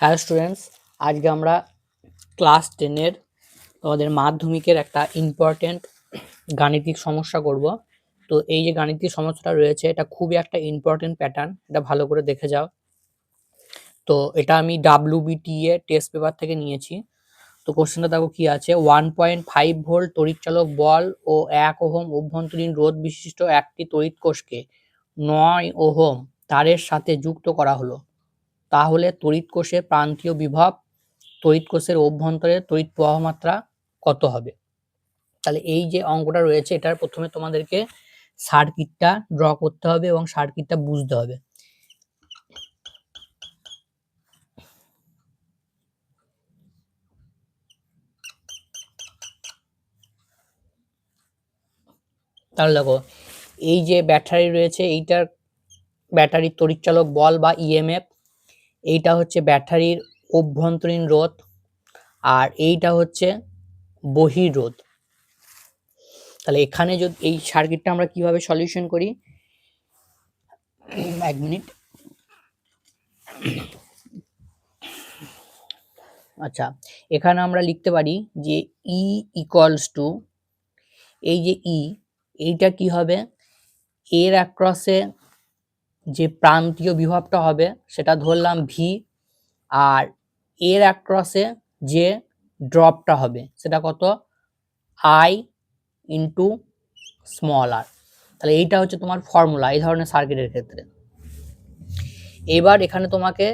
Hello students, আজকে আমরা class টেনের আমাদের মাধ্যমিকের একটা ইম্পর্টেন্ট গাণিতিক সমস্যা করব। তো এই যে গাণিতিক সমস্যাটা রয়েছে, এটা খুবই একটা ইম্পর্টেন্ট প্যাটার্ন এটা ভালো করে দেখে যাও। তো এটা আমি ডাব্লিউবিটিএ টেস্ট পেপার থেকে নিয়েছি। তো কোশ্চেনটা দেখো কি আছে? ওয়ান পয়েন্ট ফাইভ ভোল্ট তড়িৎচালক বল ও এক ওহম অভ্যন্তরীণ রোধ বিশিষ্ট একটি তড়িৎ কোষকে নয় ওহম তারের সাথে যুক্ত করা হলো। তাহলে তড়িৎ কোষের প্রান্তীয় বিভব, তড়িৎ কোষের অভ্যন্তরে তড়িৎ প্রবাহ মাত্রা কত হবে? তাহলে এই যে অঙ্কটা রয়েছে, এটার প্রথমে তোমাদেরকে সার্কিটটা ড্র করতে হবে এবং সার্কিটটা বুঝতে হবে। তাহলে দেখো, এই যে ব্যাটারি রয়েছে, এইটার ব্যাটারির তড়িৎচালক বল বা ইএমএফ এইটা হচ্ছে ব্যাটারির অভ্যন্তরীণ রোধ আর এইটা হচ্ছে বহিরোধ তাহলে এখানে যদি, এই সার্কিটটা আমরা কীভাবে সলিউশন করি? এক মিনিট। আচ্ছা এখানে আমরা লিখতে পারি যে ই ইকলস টু এই যে ই এইটা কি হবে? এর অ্যাক্রসে যে প্রান্তীয় বিভবটা হবে, সেটা ধরলাম ভি আর এর অ্যাক্রসে যে ড্রপটা হবে, সেটা কত? আই ইন্টু স্মল আর তাহলে এইটা হচ্ছে তোমার ফর্মুলা এই ধরনের সার্কিটের ক্ষেত্রে। এবার এখানে তোমাকে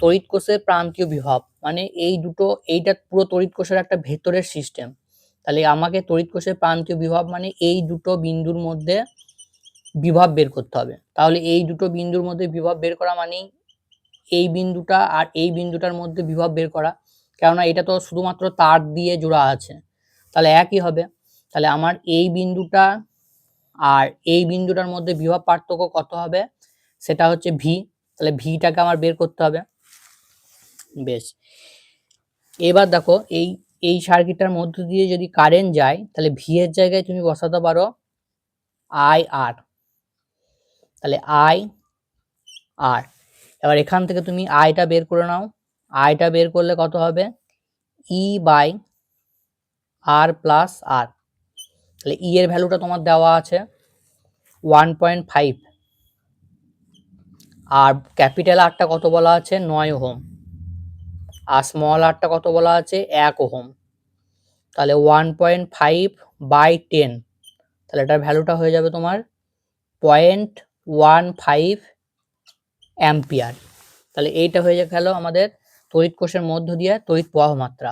তড়িৎ কোষের প্রান্তীয় বিভব মানে এই দুটো, এইটা পুরো তড়িৎ কোষের একটা ভেতরের সিস্টেম তাহলে আমাকে তড়িৎ কোষের প্রান্তীয় বিভব মানে এই দুটো বিন্দুর মধ্যে বিভব বের করতে হবে। তাহলে এই দুটো বিন্দুর মধ্যে বিভব বের করা মানেই এই বিন্দুটা আর এই বিন্দুটার মধ্যে বিভব বের করা। কেননা এটা তো শুধুমাত্র তার দিয়ে জোড়া আছে। তাহলে একই হবে। তাহলে আমার এই বিন্দুটা আর এই বিন্দুটার মধ্যে বিভব পার্থক্য কত হবে? সেটা হচ্ছে ভি তাহলে ভিটাকে আমার বের করতে হবে। বেশ। এবার দেখো, এই এই সার্কিটটার মধ্য দিয়ে যদি কারেন্ট যায়, তাহলে ভি এর জায়গায় তুমি বসাতে পারো আই আর তাহলে আই আর এবার এখান থেকে তুমি আইটা বের করে নাও। আইটা বের করলে কত হবে? ই বাই আর প্লাস আর তাহলে ই এর ভ্যালুটা তোমার দেওয়া আছে ওয়ান পয়েন্ট ফাইভ আর ক্যাপিটাল আরটা কত বলা আছে? নয় ওহম। আর স্মল আরটা কত বলা আছে? এক ওহম। তাহলে one point five by ten তাহলে এটার ভ্যালুটা হয়ে যাবে তোমার পয়েন্ট ওয়ান ফাইভ অ্যাম্পিয়ার। তাহলে এইটা হয়ে গেল আমাদের তড়িৎ কোষের মধ্য দিয়ে তড়িৎ প্রবাহ মাত্রা।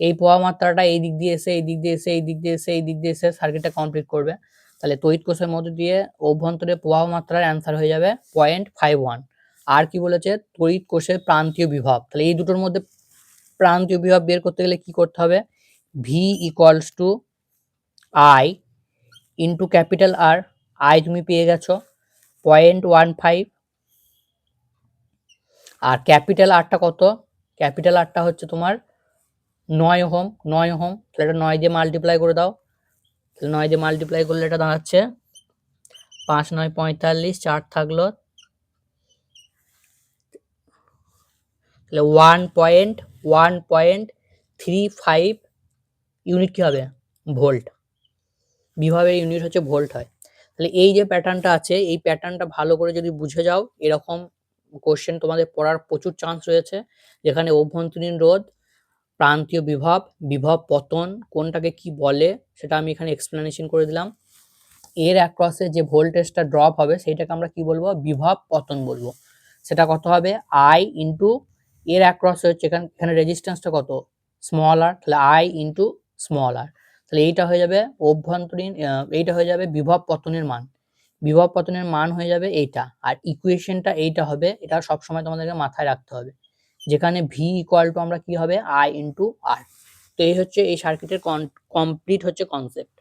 এই প্রবাহ মাত্রাটা এই দিক দিয়ে এসে, এই দিক দিয়ে এসে, এই দিক দিয়ে এসে, এই দিক দিয়ে এসে সার্কিটটা কমপ্লিট করবে। তাহলে তড়িৎ কোষের মধ্য দিয়ে অভ্যন্তরে প্রবাহ মাত্রার অ্যান্সার হয়ে যাবে পয়েন্ট ফাইভ ওয়ান আর কি বলেছে? তড়িৎ কোষের প্রান্তীয় বিভব। তাহলে এই দুটোর মধ্যে প্রান্তীয় বিভব বের করতে গেলে কি করতে হবে? V equals to I into capital R I তুমি পেয়ে গেছো। Point one five. আর ক্যাপিটাল আরটা কত? ক্যাপিটাল আরটা হচ্ছে তোমার নয় হোম নয় হোম তাহলে এটা নয় দিয়ে মাল্টিপ্লাই করে দাও। তাহলে নয় দিয়ে মাল্টিপ্লাই করলে এটা দাঁড়াচ্ছে পাঁচ নয় পঁয়তাল্লিশ, চার থাকল। তাহলে one point one point three five unit কী হবে? ভোল্ট বিভাবের ইউনিট হচ্ছে ভোল্ট হয়। তাহলে এই যে প্যাটার্নটা আছে, এই প্যাটার্নটা ভালো করে যদি বুঝে যাও, এরকম কোশ্চেন তোমাদের পড়ার প্রচুর চান্স রয়েছে, যেখানে অভ্যন্তরীণ রোধ, প্রান্তীয় বিভব বিভব পতন, কোনটাকে কি বলে, সেটা আমি এখানে এক্সপ্লেনেশন করে দিলাম। এর অ্যাক্রসে যে ভোল্টেজটা ড্রপ হবে, সেইটাকে আমরা কি বলব? বিভব পতন বলব। সেটা কত হবে? আই ইন্টু এর অ্যাক্রসে হচ্ছে এখানে এখানে রেজিস্ট্যান্সটা কত? স্মল আর তাহলে আই ইন্টু স্মল আর তাহলে এইটা হয়ে যাবে অভ্যন্তরীণ এইটা হয়ে যাবে বিভব পতনের মান। বিভব পতনের মান হয়ে যাবে এইটা। আর ইকুয়েশনটা এইটা হবে, এটা সবসময় তোমাদেরকে মাথায় রাখতে হবে। যেখানে ভি ইকুয়াল টু আমরা কি হবে? আই ইন্টু আর তো এই হচ্ছে এই সার্কিটের কমপ্লিট হচ্ছে কনসেপ্ট